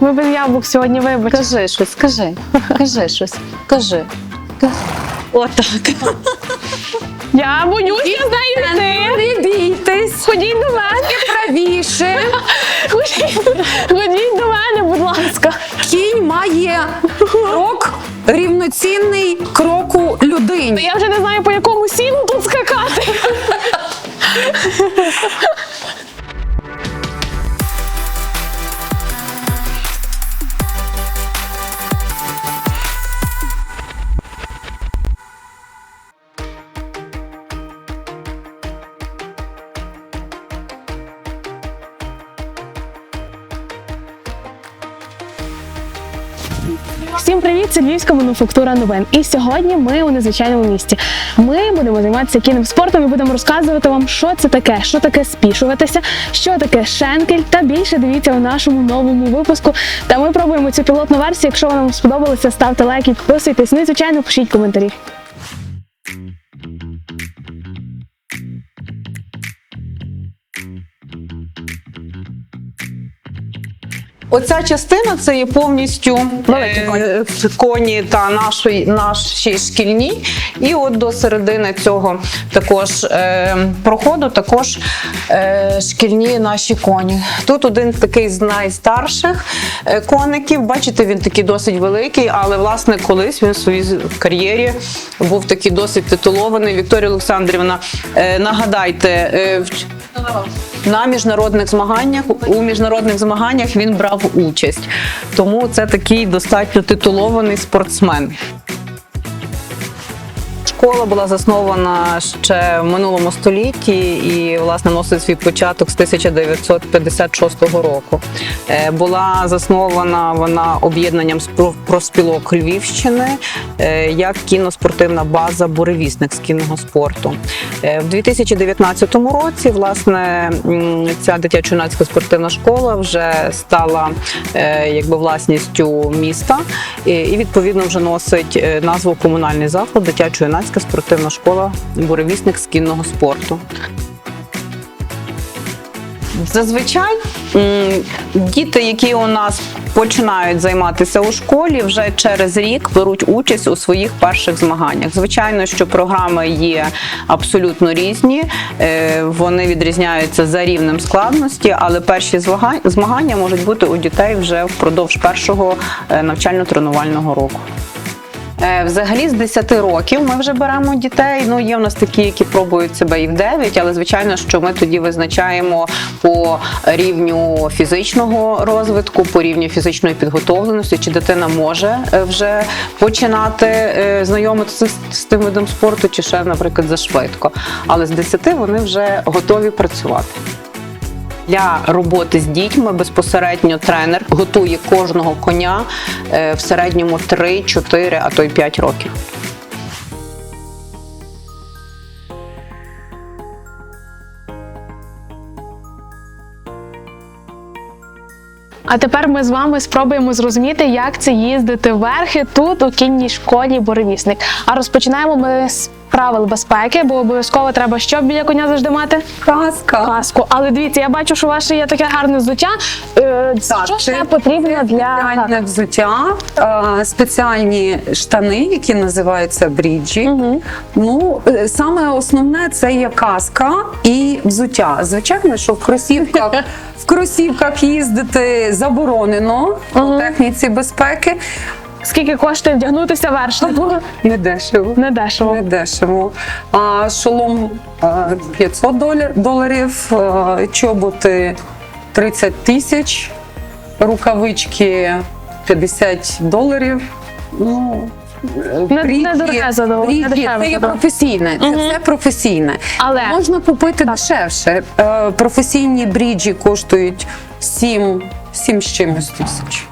Ми без яблук сьогодні, вибач. Кажи щось, скажи, кажи щось, кажи. Отак. Я боюся з. Не бійтесь, Ходіть до мене. правіше. Ходіть, до мене, будь ласка. Кінь має крок рівноцінний кроку людині. Я вже не знаю, по якому сіну тут скакати. Всім привіт! Це Львівська мануфактура новин. І сьогодні ми у незвичайному місті. Ми будемо займатися кінним спортом і будемо розказувати вам, що це таке, що таке спішуватися, що таке шенкель. Та більше дивіться у нашому новому випуску. Та ми пробуємо цю пілотну версію. Якщо вам сподобалася, ставте лайки, підписуйтесь. Ну і звичайно, пишіть коментарі. Оця частина це є повністю е, коні та наші, наші шкільні. І от до середини цього також е, проходу також е, шкільні наші коні. Тут один такий з найстарших е, коників. Бачите, він такий досить великий, але власне колись він в своїй кар'єрі був такий досить титулований. Вікторія Олександрівна, е, нагадайте. е, на міжнародних змаганнях у міжнародних змаганнях він брав участь, тому це такий достатньо титулований спортсмен. Школа була заснована ще в минулому столітті і власне носить свій початок з 1956 року. Е, Була заснована вона об'єднанням профспілок Львівщини е, як кіноспортивна база буревісник з кінного спорту. Е, В 2019 році власне ця дитячо-юнацька спортивна школа вже стала якби власністю міста і відповідно вже носить назву комунальний заклад дитячо-юнацька спортивна школа буревісник з кінного спорту. Зазвичай діти, які у нас починають займатися у школі, вже через рік беруть участь у своїх перших змаганнях. Звичайно, що програми є абсолютно різні, е, вони відрізняються за рівнем складності, але перші змагання можуть бути у дітей вже впродовж першого е, навчально-тренувального року. Е, Взагалі з 10 років ми вже беремо дітей. Ну є в нас такі, які пробують себе і в 9, але звичайно, що ми тоді визначаємо по рівню фізичного розвитку, по рівню фізичної підготовленості, чи дитина може е, вже починати е, знайомитися з, тим видом спорту, чи ще, наприклад, зашвидко. Але з 10 вони вже готові працювати. Для роботи з дітьми безпосередньо тренер готує кожного коня е, в середньому 3, 4, а то й 5 років. А тепер ми з вами спробуємо зрозуміти, як це їздити верхи тут у кінній школі Боревісник. А розпочинаємо ми з правил безпеки, бо обов'язково треба що біля коня завжди мати? Казка. Каску. Але дивіться, я бачу, що ваше є таке гарне взуття. Е, що це ще потрібно для Спеціальне взуття, е, спеціальні штани, які називаються бріджі. Ну, е, саме основне це є каска і взуття. Звичайно, що в кросівках, в кросівках їздити заборонено у техніці безпеки. Скільки коштує вдягнутися вершнику? Не дешево. Не дешево. Не дешево. А шолом е, 500 доларів, чоботи 30 тисяч, рукавички 50 доларів. Ну, Не- не дороге задоволення, Це є професійне, це все професійне. Але- Можна купити дешевше. Е, Професійні бріджі коштують 7, 7 з чимось тисяч.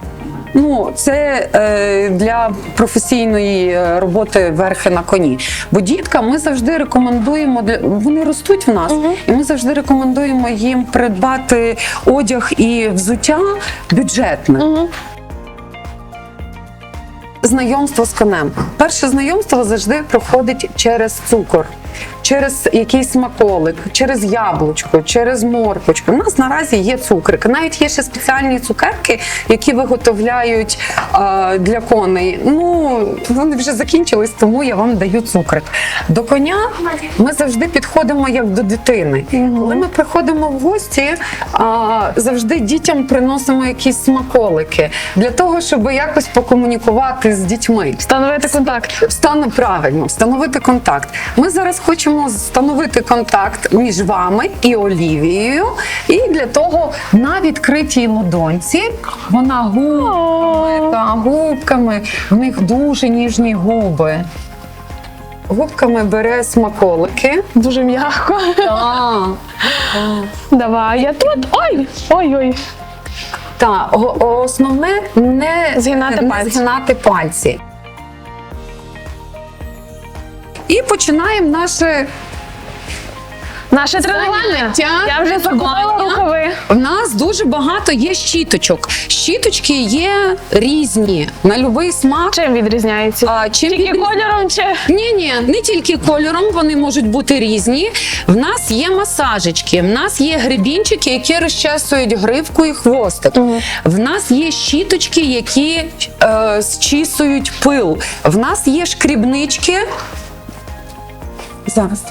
Ну, це е, для професійної е, роботи верхи на коні. Бо діткам ми завжди рекомендуємо для вони ростуть в нас, і ми завжди рекомендуємо їм придбати одяг і взуття бюджетне. Знайомство з конем. Перше знайомство завжди проходить через цукор. Через якийсь смаколик, через яблучко, через морквочку. У нас наразі є цукрики. Навіть є ще спеціальні цукерки, які виготовляють е, для коней. Ну вони вже закінчились, тому я вам даю цукрик. До коня ми завжди підходимо як до дитини. Коли ми приходимо в гості, а, завжди дітям приносимо якісь смаколики для того, щоб якось покомунікувати з дітьми. Встановити контакт. Встану правильно, встановити контакт. Ми зараз хочемо встановити контакт між вами і Олівією. І для того на відкритій ладонці вона губками, та, губками, в них дуже ніжні губи. Губками бере смаколики. Дуже м'яко. Давай, я тут. Ой! Ой-ой. Так, основне не Згинати пальці. І починаємо наше Наше тренування. Я вже закупила рукави. У нас дуже багато є щіточок. Щіточки є різні на будь-який смак. Чим відрізняється? А, чим Тільки відріз- кольором чи Ні, ні, не тільки кольором, вони можуть бути різні. В нас є масажечки, в нас є гребінчики, які розчесують гривку і хвостик. В нас є щіточки, які е, зчісують пил. В нас є шкрібнички. Зараз.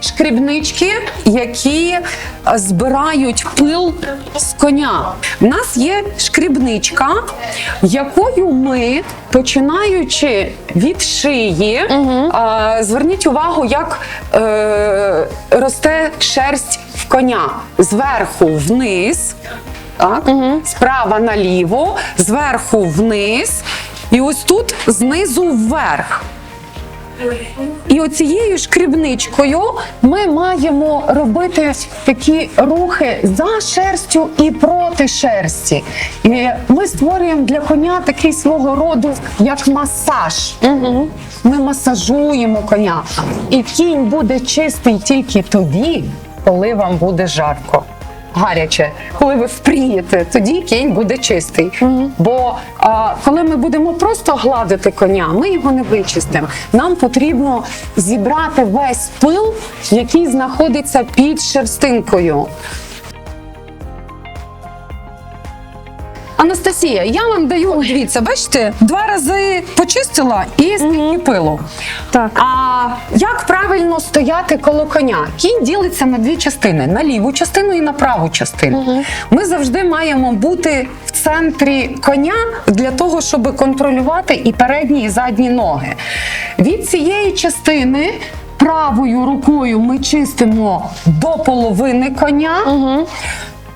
Шкрібнички, які е, збирають пил з коня. В нас є шкрібничка, якою ми, починаючи від шиї, е, зверніть увагу, як е, росте шерсть в коня зверху вниз, так? справа наліво, зверху вниз, і ось тут знизу вверх. І оцією шкрібничкою ми маємо робити такі рухи за шерстю і проти шерсті. І ми створюємо для коня такий свого роду як масаж. Ми масажуємо коня. І кінь буде чистий тільки тоді, коли вам буде жарко. Гаряче, коли ви впрієте, тоді кінь буде чистий. Бо а, коли ми будемо просто гладити коня, ми його не вичистимо. Нам потрібно зібрати весь пил, який знаходиться під шерстинкою. Анастасія, я вам даю, дивіться, бачите, два рази почистила і скільки так. А як правильно стояти коло коня? Кінь ділиться на дві частини: на ліву частину і на праву частину. Ми завжди маємо бути в центрі коня для того, щоб контролювати і передні, і задні ноги. Від цієї частини. Правою рукою ми чистимо до половини коня.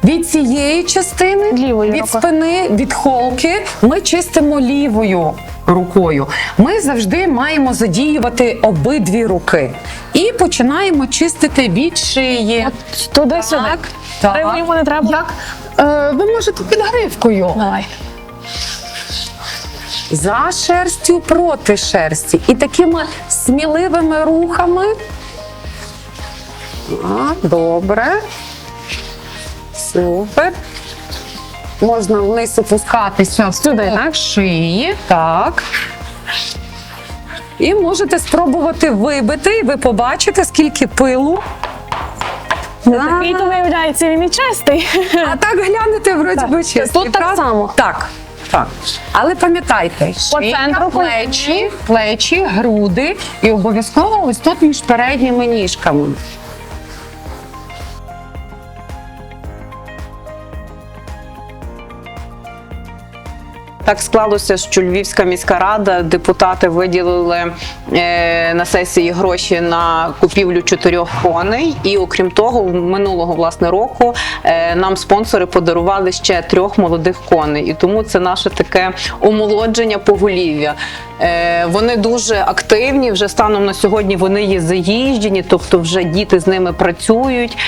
Від цієї частини, Лівою від рукою. спини, від холки ми чистимо лівою рукою. Ми завжди маємо задіювати обидві руки. І починаємо чистити від шиї. Туди-сюди. так. Ривніву не треба. Як? Е, ви можете під гривкою. Давай. За шерстю проти шерсті. І такими сміливими рухами. А, добре. Супер. Можна вниз опускатися Сюди, так? шиї. Так. І можете спробувати вибити, і ви побачите, скільки пилу. Такий то виявляється, він і чистий. А так глянете, вроді би чистий, Тут так правда? само. Так. Так. Але пам'ятайте, По шия, центру плечі, плечі, груди і обов'язково ось тут між передніми ніжками. Так склалося, що Львівська міська рада, депутати виділили е, на сесії гроші на купівлю чотирьох коней. І окрім того, минулого власне року е, нам спонсори подарували ще трьох молодих коней. І тому це наше таке омолодження поголів'я. Е, вони дуже активні. Вже станом на сьогодні вони є заїжджені, тобто вже діти з ними працюють.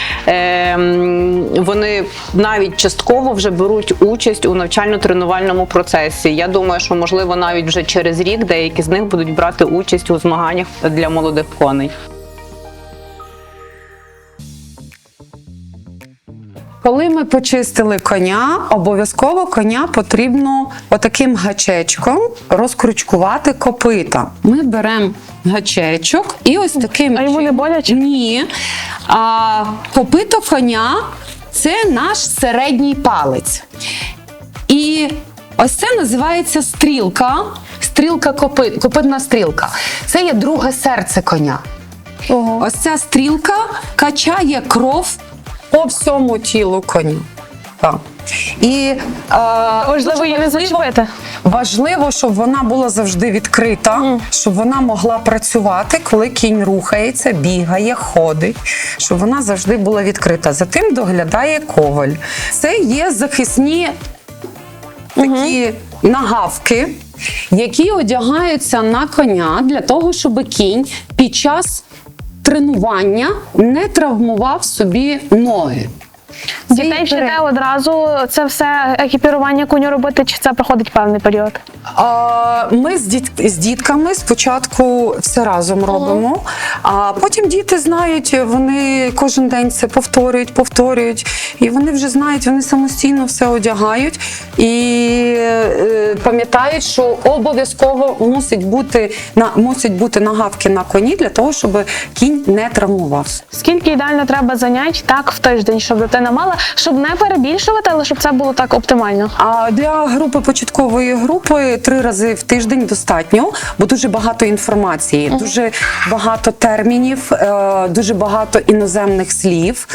Вони навіть частково вже беруть участь у навчально-тренувальному процесі. Я думаю, що можливо навіть вже через рік деякі з них будуть брати участь у змаганнях для молодих коней. Коли ми почистили коня, обов'язково коня потрібно отаким гачечком розкручкувати копита. Ми беремо гачечок і ось таким А йому не боляче? Ні. А, копито коня це наш середній палець. І ось це називається стрілка. Стрілка копит, копитна стрілка. Це є друге серце коня. Ось ця стрілка качає кров по всьому тілу коня. Так. І е, Можливо, її не зачепити. Важливо, щоб вона була завжди відкрита, щоб вона могла працювати, коли кінь рухається, бігає, ходить, щоб вона завжди була відкрита. За тим доглядає коваль. Це є захисні такі нагавки, які одягаються на коня для того, щоб кінь під час тренування не травмував собі ноги. Дітей вчите пере- одразу це все екіпірування коню робити, чи це проходить певний період? А, Ми з, діт... з дітками спочатку все разом робимо, а потім діти знають, вони кожен день це повторюють, повторюють, і вони вже знають, вони самостійно все одягають і е, пам'ятають, що обов'язково мусить бути на мусять бути нагавки на коні для того, щоб кінь не травмувався. Скільки ідеально треба занять так в тиждень, щоб дитина мала, щоб не перебільшувати, але щоб це було так оптимально. А для групи початкової групи три рази в тиждень достатньо, бо дуже багато інформації, дуже багато термінів, е, дуже багато іноземних слів.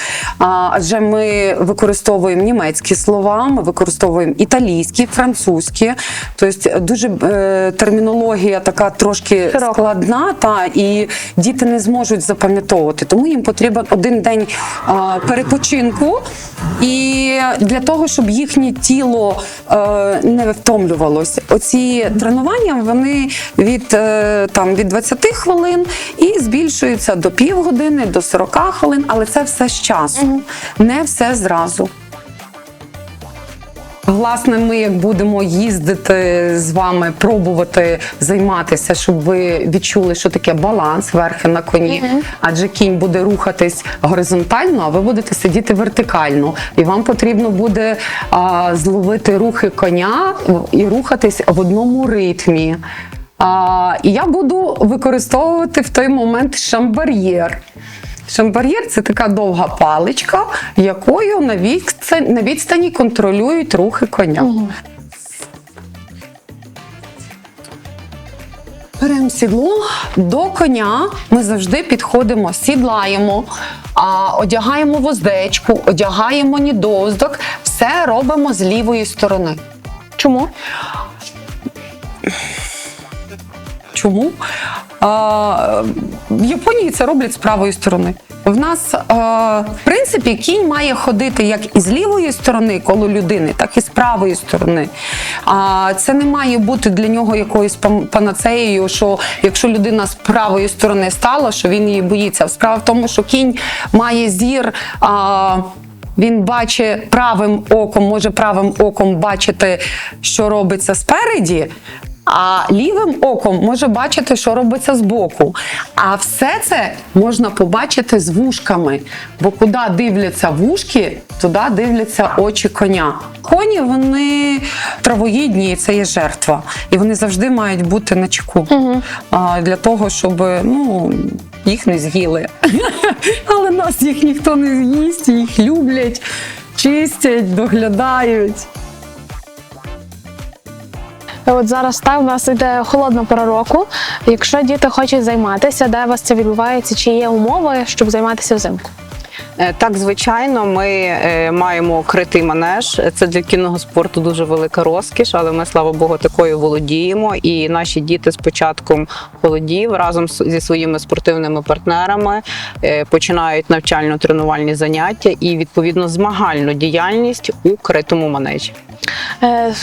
Адже ми використовуємо німецькі слова, ми використовуємо італійські, французькі. Тобто дуже е, термінологія така трошки Широка. складна, та і діти не зможуть запам'ятовувати. Тому їм потрібен один день перепочинку. І для того, щоб їхнє тіло е, не втомлювалося, оці тренування вони від, е, там, від 20 хвилин і збільшуються до півгодини, до 40 хвилин, але це все з часу, не все зразу. Власне, ми як будемо їздити з вами, пробувати займатися, щоб ви відчули, що таке баланс верхи на коні. Адже кінь буде рухатись горизонтально, а ви будете сидіти вертикально. І вам потрібно буде а, зловити рухи коня і рухатись в одному ритмі. А, і я буду використовувати в той момент шамбар'єр. Шамбар'єр це така довга паличка, якою на відстані, на відстані контролюють рухи коня. Беремо сідло до коня. Ми завжди підходимо, сідлаємо, а, одягаємо воздечку, одягаємо нідоздок. Все робимо з лівої сторони. Чому? Чому? А, в Японії це роблять з правої сторони. В нас, а, в принципі, кінь має ходити як із лівої сторони коло людини, так і з правої сторони. А це не має бути для нього якоюсь панацеєю, що якщо людина з правої сторони стала, що він її боїться. Справа в тому, що кінь має зір. А, він бачить правим оком, може правим оком бачити, що робиться спереді, а лівим оком може бачити, що робиться збоку. А все це можна побачити з вушками. Бо куди дивляться вушки, туди дивляться очі коня. Коні вони травоїдні, і це є жертва. І вони завжди мають бути на чеку а, для того, щоб ну, їх не з'їли. Але нас їх ніхто не з'їсть, їх люблять, чистять, доглядають. От зараз та, в нас йде холодна пора року. Якщо діти хочуть займатися, де у вас це відбувається, чи є умови, щоб займатися взимку? Е, Так, звичайно, ми е, маємо критий манеж. Це для кінного спорту дуже велика розкіш, але ми, слава Богу, такою володіємо. І наші діти з початком холодів разом зі своїми спортивними партнерами е, починають навчально-тренувальні заняття і відповідно змагальну діяльність у критому манежі.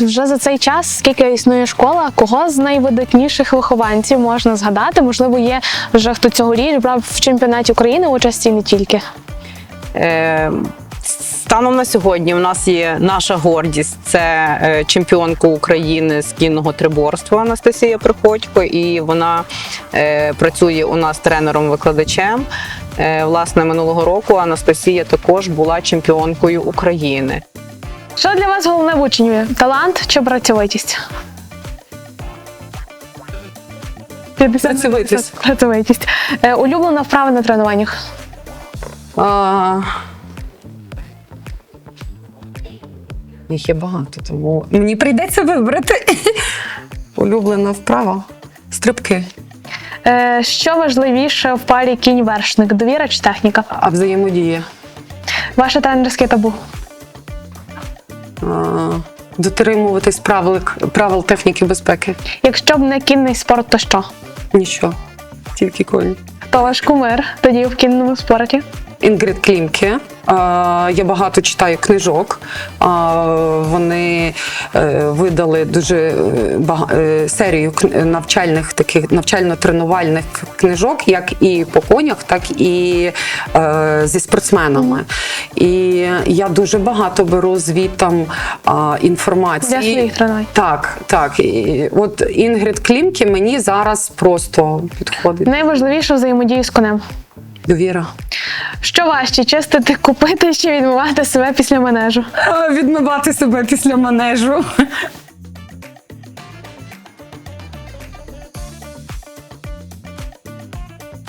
Вже за цей час, скільки існує школа, кого з найвидатніших вихованців можна згадати? Можливо, є вже хто цьогоріч брав в чемпіонаті України участі не тільки. Е, Станом на сьогодні у нас є наша гордість. Це е, чемпіонка України з кінного триборства Анастасія Приходько, і вона е, працює у нас тренером-викладачем. Власне, минулого року Анастасія також була чемпіонкою України. Що для вас головне в учніві? Талант чи працьовитість? Працьовитість. Працьовитість. Улюблена вправа на тренуваннях. А... Їх є багато, тому мені прийдеться вибрати. Улюблена вправа. Стрибки. Е, що важливіше в парі кінь-вершник? Довіра чи техніка? А взаємодія. Ваше тренерське табу. А... Дотримуватись правил, правил техніки безпеки. Якщо б не кінний спорт, то що? Нічого. Тільки коні. Хто ваш кумир тоді в кінному спорті? Інгрид Клімке. Я багато читаю книжок. Вони е, видали дуже е, е, серію навчальних таких навчально-тренувальних книжок, як і по конях, так і зі спортсменами. І я дуже багато беру звітам інформації. Для своїх тренувань. Так, так. От Інгрид Клімке мені зараз просто підходить. Найважливіше взаємодію з конем. Довіра. Що важче, чистити купити чи відмивати себе після манежу? Відмивати себе після манежу.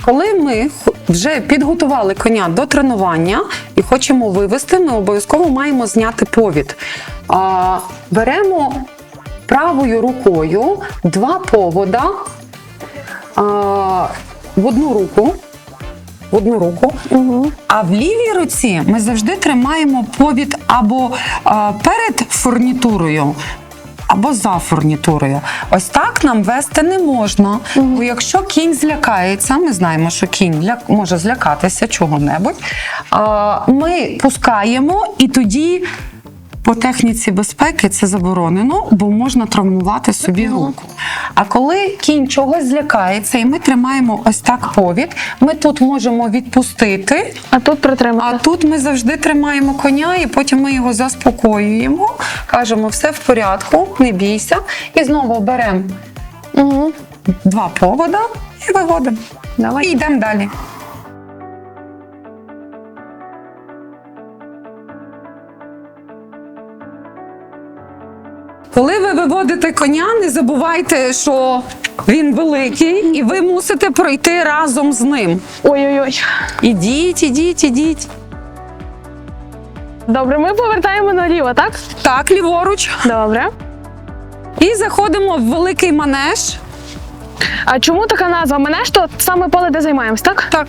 Коли ми вже підготували коня до тренування і хочемо вивести, ми обов'язково маємо зняти повід. А, беремо правою рукою два повода а, в одну руку. В одну руку. А в лівій руці ми завжди тримаємо повід або а, перед фурнітурою. Або за фурнітурою. Ось так нам вести не можна. Бо якщо кінь злякається, ми знаємо, що кінь ля- може злякатися чого-небудь. Ми пускаємо і тоді по техніці безпеки це заборонено, бо можна травмувати собі руку. А коли кінь чогось злякається, і ми тримаємо ось так повід, ми тут можемо відпустити. А тут притримати. А тут ми завжди тримаємо коня, і потім ми його заспокоюємо, кажемо, все в порядку, не бійся. І знову беремо Угу. два повода і виводимо. Давай. І йдемо далі. Коли ви виводите коня, не забувайте, що він великий, і ви мусите пройти разом з ним. Ой-ой-ой. Ідіть, ідіть, ідіть. Добре, ми повертаємо наліво, так? Так, ліворуч. Добре. І заходимо в великий манеж. А чому така назва? Мене ж то саме поле, де займаємось, так? Так.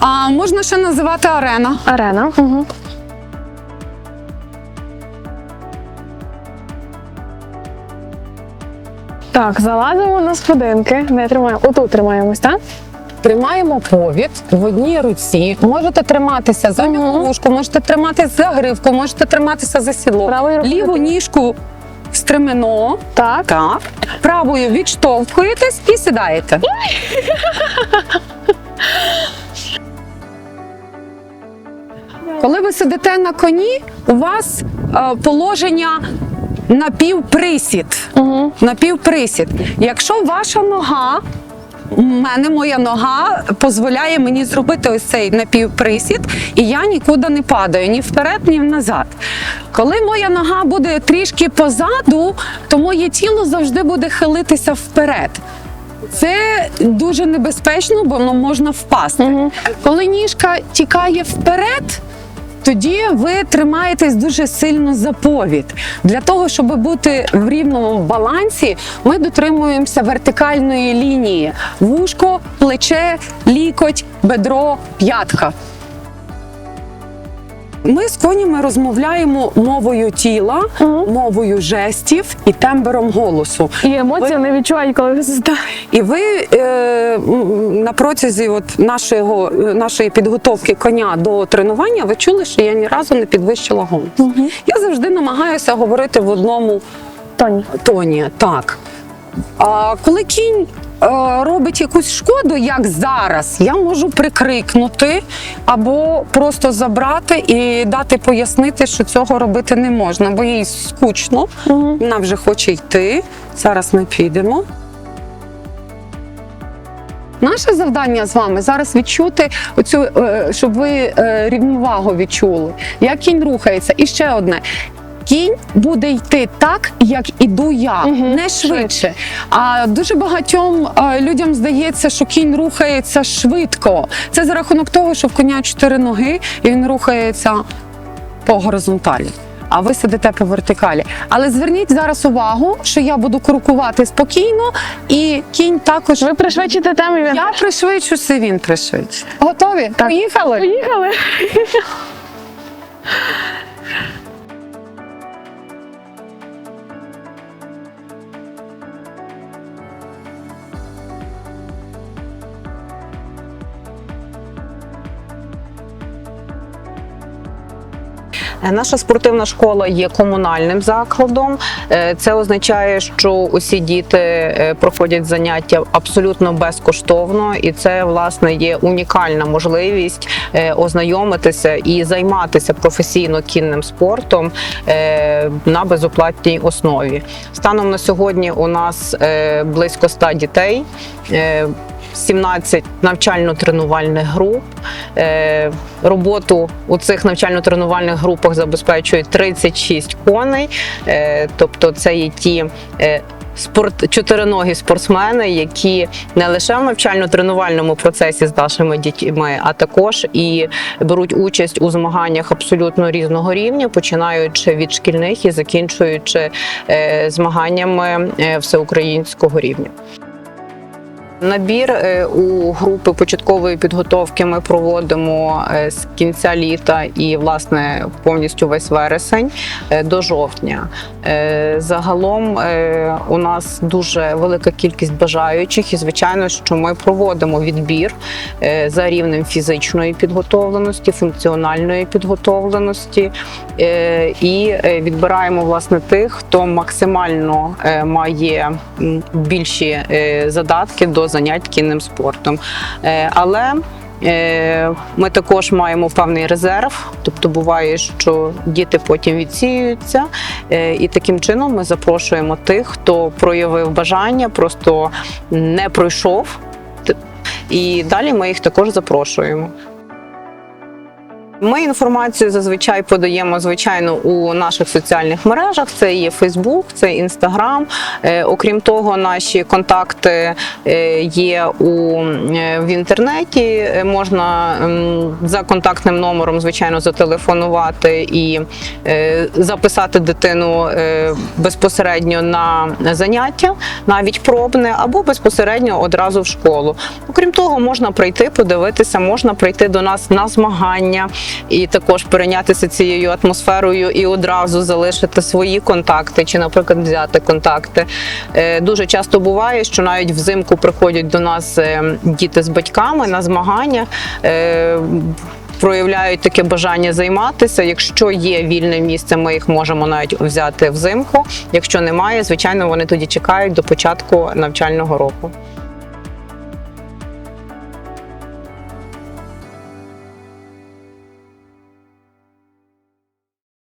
А можна ще називати арена. Арена. Угу. Так, залазимо на сходинки. Не тримаємо. Отут тримаємось, так? Тримаємо повід в одній руці. Можете триматися за міловушку, можете триматися за гривку, можете триматися за сідло. Правою рукою. Ліву ніжку в стремено. Так. Так. Правою відштовхуєтесь і сідаєте. Коли ви сидите на коні, у вас е, положення напівприсід. Угу. Напівприсід. Якщо ваша нога, у мене моя нога дозволяє мені зробити ось цей напівприсід, і я нікуди не падаю ні вперед, ні назад. Коли моя нога буде трішки позаду, то моє тіло завжди буде хилитися вперед. Це дуже небезпечно, бо воно можна впасти. Коли ніжка тікає вперед, тоді ви тримаєтесь дуже сильно за повід. Для того, щоб бути в рівному балансі, ми дотримуємося вертикальної лінії: вушко, плече, лікоть, бедро, п'ятка. Ми з конями розмовляємо мовою тіла, мовою жестів і тембром голосу. І емоції не відчувають, коли ви сидите. І ви е, на протязі от нашого, нашої підготовки коня до тренування ви чули, що я ні разу не підвищила голос. Я завжди намагаюся говорити в одному Тоні. тоні. Так. Коли кінь е, робить якусь шкоду, як зараз, я можу прикрикнути або просто забрати і дати пояснити, що цього робити не можна, бо їй скучно, вона вже хоче йти. Зараз ми підемо. Наше завдання з вами зараз відчути оцю, е, щоб ви е, рівновагу відчули, як кінь рухається. І ще одне. Кінь буде йти так, як іду я, Мгм. не швидше. А дуже багатьом е, людям здається, що кінь рухається швидко. Це за рахунок того, що в коня чотири ноги і він рухається по горизонталі. А ви сидите по вертикалі. Але зверніть зараз увагу, що я буду крокувати спокійно, і кінь також. Ви пришвидшите тему. і він- Я пришвидшуся, він пришвидше. Готові? Так. Поїхали? Поїхали. Наша спортивна школа є комунальним закладом. Е, Це означає, що усі діти е, проходять заняття абсолютно безкоштовно, і це власне є унікальна можливість е, ознайомитися і займатися професійно кінним спортом е, на безоплатній основі. Станом на сьогодні у нас е, близько 100 дітей. Е, 17 навчально-тренувальних груп. Е, Роботу у цих навчально-тренувальних групах забезпечують 36 коней. Е, Тобто, це є ті. е, Спорт чотириногі спортсмени, які не лише в навчально-тренувальному процесі з нашими дітьми, а також і беруть участь у змаганнях абсолютно різного рівня, починаючи від шкільних і закінчуючи змаганнями всеукраїнського рівня. Набір е, у групи початкової підготовки ми проводимо е, з кінця літа і власне повністю весь вересень е, до жовтня. Загалом у нас дуже велика кількість бажаючих, і звичайно, що ми проводимо відбір за рівнем фізичної підготовленості, функціональної підготовленості і відбираємо власне тих, хто максимально має більші задатки до занять кінним спортом. Е, Але е, ми також маємо певний резерв, тобто буває, що діти потім відсіюються, е, і таким чином ми запрошуємо тих, хто проявив бажання, просто не пройшов. І далі ми їх також запрошуємо. Ми інформацію зазвичай подаємо звичайно у наших соціальних мережах. Це є Фейсбук, це Інстаграм. Е, Окрім того, наші контакти е, є у е, в інтернеті. Можна за контактним номером, звичайно, зателефонувати і записати дитину безпосередньо на заняття, навіть пробне, або безпосередньо одразу в школу. Окрім того, можна прийти, подивитися, можна прийти до нас на змагання і також перейнятися цією атмосферою і одразу залишити свої контакти, чи, наприклад, взяти контакти. Е, Дуже часто буває, що навіть взимку приходять до нас е, діти з батьками на змагання. е, Проявляють таке бажання займатися. Якщо є вільне місце, ми їх можемо навіть взяти взимку. Якщо немає, звичайно, вони тоді чекають до початку навчального року.